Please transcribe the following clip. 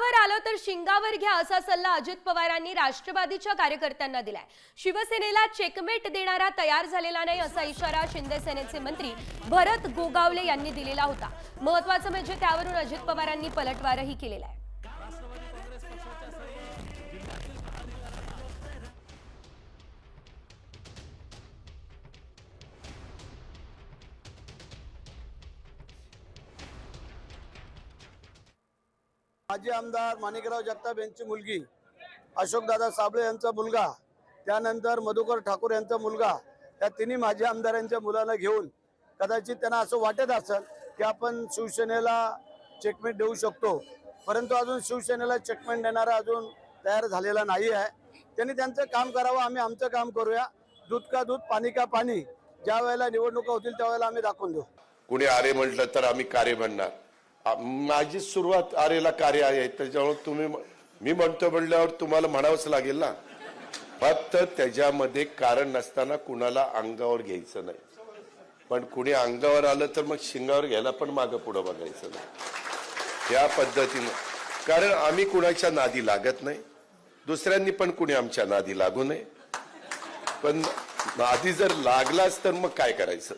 अंगावर आलं तर शिंगावर घ्या असा सल्ला अजित पवारांनी राष्ट्रवादीच्या कार्यकर्त्यांना दिलाय. शिवसेनेला चेकमेट देणारा तयार झालेला नाही असा इशारा शिंदे सेनेचे मंत्री भरत गोगावले यांनी दिलेला होता. महत्वाचं म्हणजे त्यावरून अजित पवारांनी पलटवारही केलेला आहे. माजी आमदार माणिकराव जगताप यांची मुलगी अशोकदादा साबळे यांचा मुलगा त्यानंतर मधुकर ठाकूर यांचा मुलगा या तिन्ही माजी आमदारांच्या मुलाला घेऊन कदाचित त्यांना असं वाटत असेल की आपण शिवसेनेला चेकमेंट देऊ शकतो. परंतु अजून शिवसेनेला चेकमेंट देणारा अजून तयार झालेला नाही आहे. त्यांनी त्यांचं काम करावं आम्ही आमचं काम करूया. दूध का दूध पाणी का पाणी ज्या वेळेला निवडणुका होतील त्यावेळेला आम्ही दाखवून देऊ. कुणी आरे म्हटलं तर आम्ही कार्य म्हणणार. माझी सुरुवात आरेला कार्य आहे त्याच्यामुळे तुम्ही मी म्हणतो म्हणल्यावर तुम्हाला म्हणावंच लागेल ना. फक्त त्याच्यामध्ये कारण नसताना कुणाला अंगावर घ्यायचं नाही. पण कुणी अंगावर आलं तर मग शिंगावर घ्यायला पण मागं पुढं बघायचं नाही. या पद्धतीनं. कारण आम्ही कुणाच्या नादी लागत नाही. दुसऱ्यांनी पण कुणी आमच्या नादी लागू नये. पण नादी जर लागलाच तर मग काय करायचं?